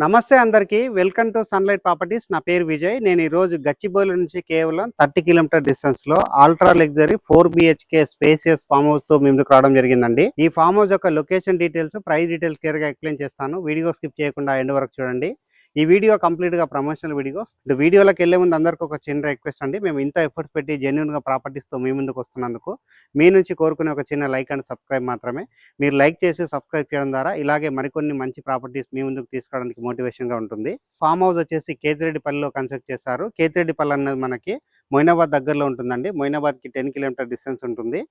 నమస్తే అందరికీ. Welcome to Sunlight Properties. నా పేరు విజయ్. నేను ఈ రోజు గచ్చిబౌలి నుంచి కేవలం థర్టీ కిలోమీటర్ డిస్టెన్స్లో ultra luxury four BHK spacious farm హౌస్తో రావడం జరిగిందండి. ఈ ఫామ్ హౌస్ యొక్క లొకేషన్ డీటెయిల్స్ ప్రైస్ డీటెయిల్స్ క్లియర్గా ఎక్స్ప్లెయిన్ చేస్తాను. వీడియో స్కిప్ చేయకుండా ఎండ్ వరకు చూడండి. ఈ వీడియో కంప్లీట్గా ప్రమోషనల్ వీడియోస్ వీడియోలోకి వెళ్ళే ముందు అందరికీ ఒక చిన్న రిక్వెస్ట్ అండి. మేము ఇంత ఎఫర్ట్స్ పెట్టి జెన్యున్గా ప్రాపర్టీస్తో మీ ముందుకు వస్తున్నందుకు మీ నుంచి కోరుకునే ఒక చిన్న లైక్ అండ్ సబ్స్క్రైబ్ మాత్రమే. మీరు లైక్ చేసి సబ్స్క్రైబ్ చేయడం ద్వారా ఇలాగే మరికొన్ని మంచి ప్రాపర్టీస్ మీ ముందుకు తీసుకోవడానికి మోటివేషన్గా ఉంటుంది. ఫామ్ హౌస్ వచ్చేసి కేతిరెడ్డిపల్లిలో కన్స్ట్రక్ట్ చేశారు. కేతిరెడ్డిపల్లి అనేది మనకి మొయినాబాద్ దగ్గరలో ఉంటుందండి. మొయినాబాద్కి టెన్ కిలోమీటర్ డిస్టెన్స్ ఉంటుంది.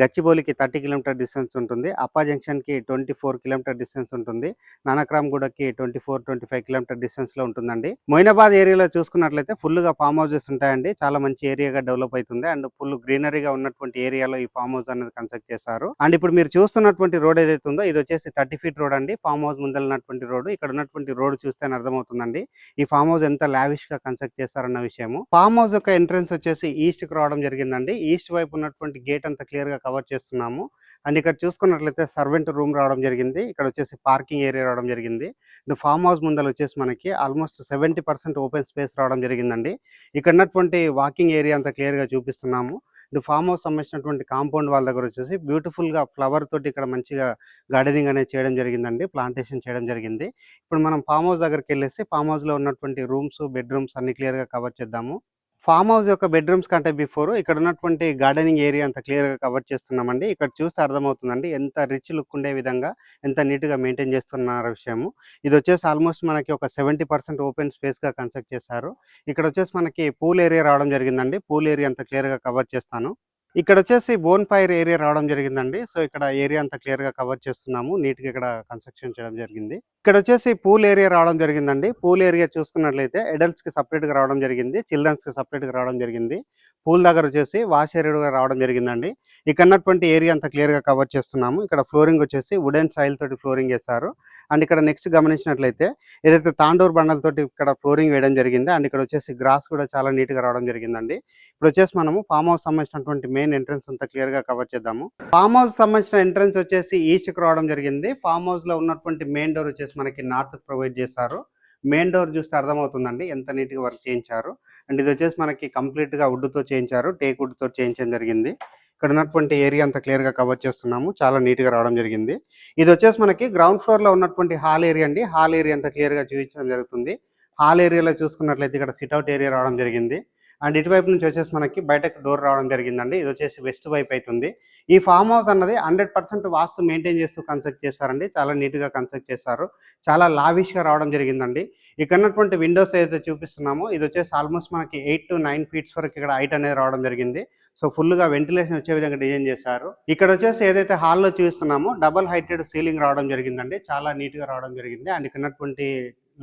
గచ్చిబౌలికి థర్టీ కిలోమీటర్ డిస్టెన్స్ ఉంటుంది. అప్పా జంక్షన్కి ట్వంటీ ఫోర్ కిలోమీటర్ డిస్టెన్స్ ఉంటుంది. నానక్రామ్గూడకి twenty four twenty five kilometer డిస్టెన్స్లో ఉంటుందండి. మొయినాబాద్ ఏరియాలో చూసుకున్నట్లయితే ఫుల్గా ఫామ్ హౌసెస్ ఉంటాయండి. చాలా మంచి ఏరియాగా డెవలప్ అవుతుంది అండ్ ఫుల్ గ్రీనరీగా ఉన్నటువంటి ఏరియాలో ఈ ఫామ్ హౌస్ అనేది కన్స్ట్రక్ట్ చేశారు. అండ్ ఇప్పుడు మీరు చూస్తున్నటువంటి రోడ్ ఏదైతే ఉందో ఇది వచ్చేసి థర్టీ ఫీట్ రోడ్ అండి. ఫామ్ హౌస్ ముందలున్నటువంటి రోడ్. ఇక్కడ ఉన్నటువంటి రోడ్ చూస్తే అర్థమవుతుందండి. ఈ ఫామ్ హౌస్ ఎంత లావిష్గా కన్స్ట్రక్ట్ చేస్తారన్న విషయము. ఫామ్ హౌస్ యొక్క ఎంట్రన్స్ వచ్చేసి ఈస్ట్కి రావడం జరిగిందండి. ఈస్ట్ వైపు ఉన్నటువంటి గేట్ అంతా క్లియర్గా కవర్ చేస్తున్నాము. అండ్ ఇక్కడ చూసుకున్నట్లయితే సర్వెంట్ రూమ్ రావడం జరిగింది. ఇక్కడ వచ్చేసి పార్కింగ్ ఏరియా రావడం జరిగింది. అండ్ ఫామ్ హౌస్ ముందర వచ్చేసి మనకి almost seventy percent open space రావడం జరిగిందండి. ఇక్కడ ఉన్నటువంటి వాకింగ్ ఏరియా అంతా క్లియర్గా చూపిస్తున్నాము. అండ్ ఫామ్ హౌస్ సంబంధించినటువంటి కాంపౌండ్ వాళ్ళ దగ్గర వచ్చేసి బ్యూటిఫుల్గా ఫ్లవర్ తోటి ఇక్కడ మంచిగా గార్డెనింగ్ అనేది చేయడం జరిగిందండి. ప్లాంటేషన్ చేయడం జరిగింది. ఇప్పుడు మనం ఫామ్ హౌస్ దగ్గరికి వెళ్ళేసి ఫామ్ హౌస్లో ఉన్నటువంటి రూమ్స్ బెడ్రూమ్స్ అన్ని క్లియర్గా కవర్ చేద్దాము. ఫామ్ హౌస్ యొక్క బెడ్రూమ్స్ కంటే బిఫోర్. ఇక్కడ ఉన్నటువంటి గార్డెనింగ్ ఏరియా అంత క్లియర్గా కవర్ చేస్తున్నామండి. ఇక్కడ చూస్తే అర్థమవుతుందండి ఎంత రిచ్ లుక్ ఉండే విధంగా ఎంత నీట్గా మెయింటైన్ చేస్తున్నారు విషయము. ఇది వచ్చేసి ఆల్మోస్ట్ మనకి ఒక సెవెంటీ పర్సెంట్ ఓపెన్ స్పేస్గా కన్స్ట్రక్ట్ చేశారు. ఇక్కడ వచ్చేసి మనకి పూల్ ఏరియా రావడం జరిగిందండి. పూల్ ఏరియా అంత క్లియర్గా కవర్ చేస్తాను. ఇక్కడ వచ్చేసి బోన్ ఫైర్ ఏరియా రావడం జరిగిందండి. సో ఇక్కడ ఏరియా అంతా క్లియర్గా కవర్ చేస్తున్నాము. నీట్గా ఇక్కడ కన్స్ట్రక్షన్ చేయడం జరిగింది. ఇక్కడ వచ్చేసి పూల్ ఏరియా రావడం జరిగిందండి. పూల్ ఏరియా చూసుకున్నట్లయితే అడల్ట్స్కి సపరేట్గా రావడం జరిగింది. చిల్డ్రన్స్కి సపరేట్గా రావడం జరిగింది. పూల్ దగ్గర వచ్చేసి వాష్ ఏరియా రావడం జరిగిందండి. ఇక్కడ ఉన్నటువంటి ఏరియా అంతా క్లియర్గా కవర్ చేస్తున్నాము. ఇక్కడ ఫ్లోరింగ్ వచ్చేసి వుడెన్ సాయిల్ తోటి ఫ్లోరింగ్ చేశారు. అండ్ ఇక్కడ నెక్స్ట్ గమనించినట్లయితే ఏదైతే తాండూరు బండలతోటి ఇక్కడ ఫ్లోరింగ్ వేయడం జరిగింది అండ్ ఇక్కడ వచ్చేసి గ్రాస్ కూడా చాలా నీట్గా రావడం జరిగిందండి. ఇప్పుడు వచ్చేసి మనము ఫామ్ హౌస్ సంబంధించినటువంటి మెయిన్ ఎంట్రన్స్ అంతా క్లియర్గా కవర్ చేద్దాము. ఫామ్ హౌస్ సంబంధించిన ఎంట్రన్స్ వచ్చేసి ఈస్ట్కు రావడం జరిగింది. ఫామ్ హౌస్లో ఉన్నటువంటి మెయిన్ డోర్ వచ్చేసి మనకి నార్త్ ప్రొవైడ్ చేశారు. మెయిన్ డోర్ చూస్తే అర్థమవుతుందండి ఎంత నీట్గా వర్క్ చేయించారు. అండ్ ఇది వచ్చేసి మనకి కంప్లీట్గా వుడ్తో చేయించారు టేక్ వుడ్తో చేయించడం జరిగింది. ఇక్కడ ఉన్నటువంటి ఏరియా అంతా క్లియర్గా కవర్ చేస్తున్నాము. చాలా నీట్గా రావడం జరిగింది. ఇది వచ్చేసి మనకి గ్రౌండ్ ఫ్లోర్లో ఉన్నటువంటి హాల్ ఏరియా అండి. హాల్ ఏరియా అంతా క్లియర్గా చూపించడం జరుగుతుంది. హాల్ ఏరియాలో చూసుకున్నట్లయితే ఇక్కడ సిట్అవుట్ ఏరియా రావడం జరిగింది. అండ్ ఇటువైపు నుంచి వచ్చేసి మనకి బయటకు డోర్ రావడం జరిగిందండి. ఇది వచ్చేసి వెస్ట్ వైపు అవుతుంది ఈ ఫామ్ హౌస్ అన్నది హండ్రెడ్ పర్సెంట్ వాస్తు మెయింటైన్ చేస్తూ కన్స్ట్రక్ట్ చేస్తారండి. చాలా నీట్గా కన్స్ట్రక్ట్ చేస్తారు. చాలా లావిష్గా రావడం జరిగిందండి. ఇక్కడ ఉన్నటువంటి విండోస్ ఏదైతే చూపిస్తున్నామో ఇది వచ్చేసి ఆల్మోస్ట్ మనకి ఎయిట్ టు నైన్ ఫీట్స్ వరకు ఇక్కడ హైట్ అనేది రావడం జరిగింది. సో ఫుల్గా వెంటిలేషన్ వచ్చే విధంగా డిజైన్ చేశారు. ఇక్కడ వచ్చేసి ఏదైతే హాల్లో చూపిస్తున్నామో డబల్ హైటెడ్ సీలింగ్ రావడం జరిగిందండి. చాలా నీట్గా రావడం జరిగింది. అండ్ ఇక్కడ ఉన్నటువంటి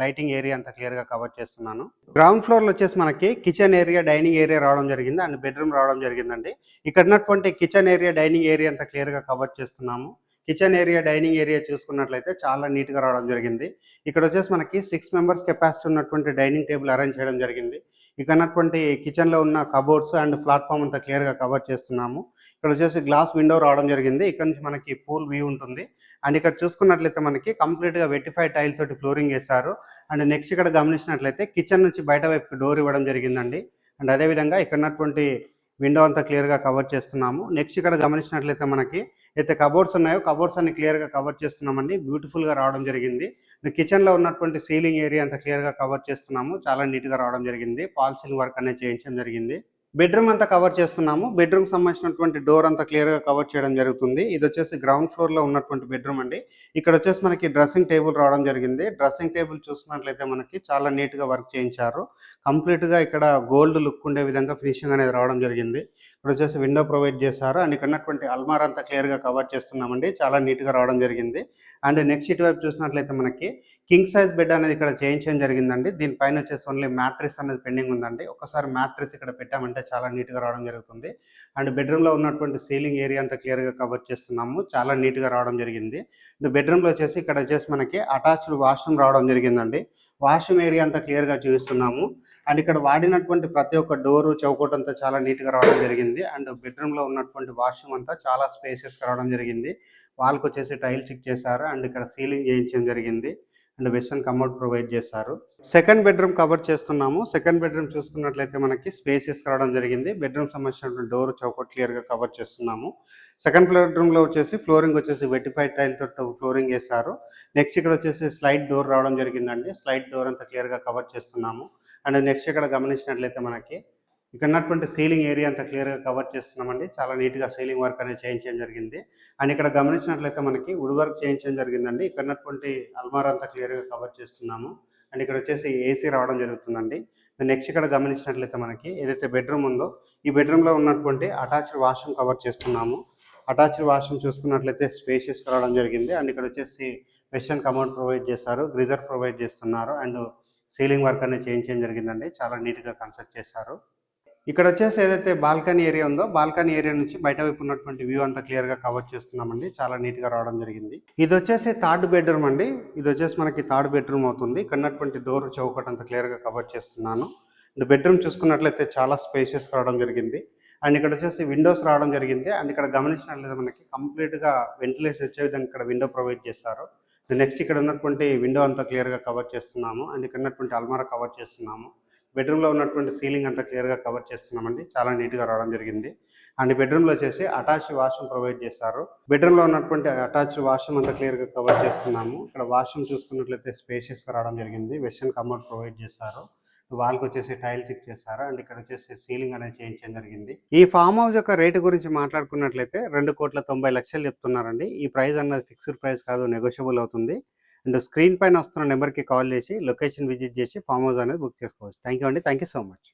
లైటింగ్ ఏరియా అంతా క్లియర్గా కవర్ చేస్తున్నాను. గ్రౌండ్ ఫ్లోర్లో వచ్చేసి మనకి కిచెన్ ఏరియా డైనింగ్ ఏరియా రావడం జరిగింది. అండ్ బెడ్రూమ్ రావడం జరిగిందండి. ఇక్కడ ఉన్నటువంటి కిచెన్ ఏరియా డైనింగ్ ఏరియా అంతా క్లియర్గా కవర్ చేస్తున్నాము. కిచెన్ ఏరియా డైనింగ్ ఏరియా చూసుకున్నట్లయితే చాలా నీట్గా రావడం జరిగింది. ఇక్కడ వచ్చేసి మనకి సిక్స్ మెంబర్స్ కెపాసిటీ ఉన్నటువంటి డైనింగ్ టేబుల్ అరేంజ్ చేయడం జరిగింది. ఇక్కడ ఉన్నటువంటి కిచెన్లో ఉన్న కబోర్డ్స్ అండ్ ప్లాట్ఫామ్ అంతా క్లియర్గా కవర్ చేస్తున్నాము. ఇక్కడ వచ్చేసి గ్లాస్ విండో రావడం జరిగింది. ఇక్కడ నుంచి మనకి పూల్ వ్యూ ఉంటుంది. అండ్ ఇక్కడ చూసుకున్నట్లయితే మనకి కంప్లీట్గా టైల్ తోటి ఫ్లోరింగ్ వేశారు. అండ్ నెక్స్ట్ ఇక్కడ గమనించినట్లయితే కిచెన్ నుంచి బయట వైపు డోర్ ఇవ్వడం జరిగిందండి. అండ్ అదే విధంగా ఇక్కడ ఉన్నటువంటి విండో అంతా క్లియర్గా కవర్ చేస్తున్నాము. నెక్స్ట్ ఇక్కడ గమనించినట్లయితే మనకి అయితే కబోర్డ్స్ ఉన్నాయో కబోర్డ్స్ అన్ని క్లియర్గా కవర్ చేస్తున్నామండి. బ్యూటిఫుల్గా రావడం జరిగింది. కిచెన్లో ఉన్నటువంటి సీలింగ్ ఏరియా అంతా క్లియర్గా కవర్ చేస్తున్నాము. చాలా నీట్గా రావడం జరిగింది. పాల్ సీలింగ్ వర్క్ అనేది చేయించడం జరిగింది. బెడ్రూమ్ అంతా కవర్ చేస్తున్నాము. బెడ్రూమ్ సంబంధించినటువంటి డోర్ అంతా క్లియర్గా కవర్ చేయడం జరుగుతుంది. ఇది వచ్చేసి గ్రౌండ్ ఫ్లోర్లో ఉన్నటువంటి బెడ్రూమ్ అండి. ఇక్కడ వచ్చేసి మనకి డ్రెస్సింగ్ టేబుల్ రావడం జరిగింది. డ్రెస్సింగ్ టేబుల్ చూసినట్లయితే మనకి చాలా నీట్గా వర్క్ చేయించారు. కంప్లీట్గా ఇక్కడ గోల్డ్ లుక్ ఉండే విధంగా ఫినిషింగ్ అనేది రావడం జరిగింది. ఇక్కడ వచ్చేసి విండో ప్రొవైడ్ చేశారు. అండ్ ఇక్కడ ఉన్నటువంటి అల్మార్ అంతా క్లియర్గా కవర్ చేస్తున్నామండి. చాలా నీట్గా రావడం జరిగింది. అండ్ నెక్స్ట్ ఇటువైపు చూసినట్లయితే మనకి కింగ్ సైజ్ బెడ్ అనేది ఇక్కడ చేయించడం జరిగిందండి. దీనిపైన వచ్చేసి ఓన్లీ మ్యాట్రిస్ అనేది పెండింగ్ ఉందండి. ఒకసారి మ్యాట్రిస్ ఇక్కడ పెట్టామంటే చాలా నీట్గా రావడం జరుగుతుంది. అండ్ బెడ్రూమ్లో ఉన్నటువంటి సీలింగ్ ఏరియా అంతా క్లియర్గా కవర్ చేస్తున్నాము. చాలా నీట్గా రావడం జరిగింది. అండ్లో వచ్చేసి ఇక్కడ వచ్చేసి మనకి అటాచ్డ్ వాష్రూమ్ రావడం జరిగిందండి. వాష్రూమ్ ఏరియా అంతా క్లియర్గా చూపిస్తున్నాము. అండ్ ఇక్కడ వాడినటువంటి ప్రతి ఒక్క డోరు చౌకోట్ అంతా చాలా నీట్గా రావడం జరిగింది. అండ్ బెడ్రూమ్లో ఉన్నటువంటి వాష్రూమ్ అంతా చాలా స్పేసెస్ రావడం జరిగింది. వాళ్ళకి వచ్చేసి టైల్ చెక్ చేశారు. అండ్ ఇక్కడ సీలింగ్ చేయించడం జరిగింది. అండ్ వెస్టర్న్ కమోడ్ ప్రొవైడ్ చేస్తారు సెకండ్ బెడ్రూమ్ కవర్ చేస్తున్నాము. సెకండ్ బెడ్రూమ్ చూసుకున్నట్లయితే మనకి స్పేసెస్ రావడం జరిగింది. బెడ్రూమ్ సంబంధించినటువంటి డోర్ చౌకట్ క్లియర్గా కవర్ చేస్తున్నాము. సెకండ్ బెడ్రూమ్లో వచ్చేసి ఫ్లోరింగ్ వచ్చేసి వెటిఫైడ్ టైల్ తోటి ఫ్లోరింగ్ వేశారు నెక్స్ట్ ఇక్కడ వచ్చేసి స్లైడ్ డోర్ రావడం జరిగిందండి. స్లైడ్ డోర్ అంతా క్లియర్గా కవర్ చేస్తున్నాము. అండ్ నెక్స్ట్ ఇక్కడ గమనించినట్లయితే మనకి ఇక్కడ ఉన్నటువంటి సీలింగ్ ఏరియా అంతా క్లియర్గా కవర్ చేస్తున్నామండి. చాలా నీట్గా సీలింగ్ వర్క్ అనేది చేయించడం జరిగింది. అండ్ ఇక్కడ గమనించినట్లయితే మనకి వుడ్ వర్క్ చేయించడం జరిగిందండి. ఇక్కడ ఉన్నటువంటి అల్మార్ అంతా క్లియర్గా కవర్ చేస్తున్నాము. అండ్ ఇక్కడ వచ్చేసి ఏసీ రావడం జరుగుతుందండి. నెక్స్ట్ ఇక్కడ గమనించినట్లయితే మనకి ఏదైతే బెడ్రూమ్ ఉందో ఈ బెడ్రూమ్లో ఉన్నటువంటి అటాచ్డ్ వాష్రూమ్ కవర్ చేస్తున్నాము. అటాచ్డ్ వాష్రూమ్ చూసుకున్నట్లయితే స్పేషియస్ రావడం జరిగింది. అండ్ ఇక్కడ వచ్చేసి వెస్టర్న్ కమౌంట్ ప్రొవైడ్ చేశారు గ్రీజర్ ప్రొవైడ్ చేస్తున్నారు. అండ్ సీలింగ్ వర్క్ అనేది చేయించడం జరిగిందండి. చాలా నీట్గా కన్స్ట్రక్ట్ చేశారు. ఇక్కడ వచ్చేసి ఏదైతే బాల్కనీ ఏరియా ఉందో బాల్కనీ ఏరియా నుంచి బయట వైపు ఉన్నటువంటి వ్యూ అంతా క్లియర్గా కవర్ చేస్తున్నామండి. చాలా నీట్గా రావడం జరిగింది. ఇది వచ్చేసి థర్డ్ బెడ్రూమ్ అండి. ఇది వచ్చేసి మనకి థర్డ్ బెడ్రూమ్ అవుతుంది. ఇక్కడ ఉన్నటువంటి డోర్ చౌకట్ అంత క్లియర్గా కవర్ చేస్తున్నాను. అండ్ బెడ్రూమ్ చూసుకున్నట్లయితే చాలా స్పేషియస్ రావడం జరిగింది. అండ్ ఇక్కడ వచ్చేసి విండోస్ రావడం జరిగింది. అండ్ ఇక్కడ గమనించినట్లయితే మనకి కంప్లీట్గా వెంటిలేషన్ వచ్చే విధంగా ఇక్కడ విండో ప్రొవైడ్ చేశారు. నెక్స్ట్ ఇక్కడ ఉన్నటువంటి విండో అంతా క్లియర్గా కవర్ చేస్తున్నాము. అండ్ ఇక్కడ ఉన్నటువంటి అల్మారా కవర్ చేస్తున్నాము. బెడ్రూమ్లో ఉన్నటువంటి సీలింగ్ అంతా క్లియర్గా కవర్ చేస్తున్నామండి. చాలా నీట్గా రావడం జరిగింది. అండ్ బెడ్రూమ్లో వచ్చేసి అటాచ్ వాష్రూమ్ ప్రొవైడ్ చేస్తారు బెడ్రూమ్లో ఉన్నటువంటి అటాచ్ వాష్రూమ్ అంతా క్లియర్గా కవర్ చేస్తున్నాము. ఇక్కడ వాష్రూమ్ చూసుకున్నట్లయితే స్పేషియస్గా రావడం జరిగింది. వెస్టర్న్ కమోడ్ ప్రొవైడ్ చేస్తారు వాళ్ళకి వచ్చేసి టైల్ టిక్ చేశారు. అండ్ ఇక్కడ వచ్చేసి సీలింగ్ అనేది చేయించడం జరిగింది. ఈ ఫామ్ హౌస్ యొక్క రేటు గురించి మాట్లాడుకున్నట్లయితే రెండు కోట్ల తొంభై లక్షలు చెప్తున్నారండి. ఈ ప్రైస్ అన్నది ఫిక్స్డ్ ప్రైస్ కాదు నెగోషియబుల్ అవుతుంది. అండ్ స్క్రీన్ పైన వస్తున్న నెంబర్కి కాల్ చేసి లొకేషన్ విజిట్ చేసి ఫామ్ హౌస్ అనేది బుక్ చేసుకోవచ్చు. థ్యాంక్ యూ అండి. Thank you so much.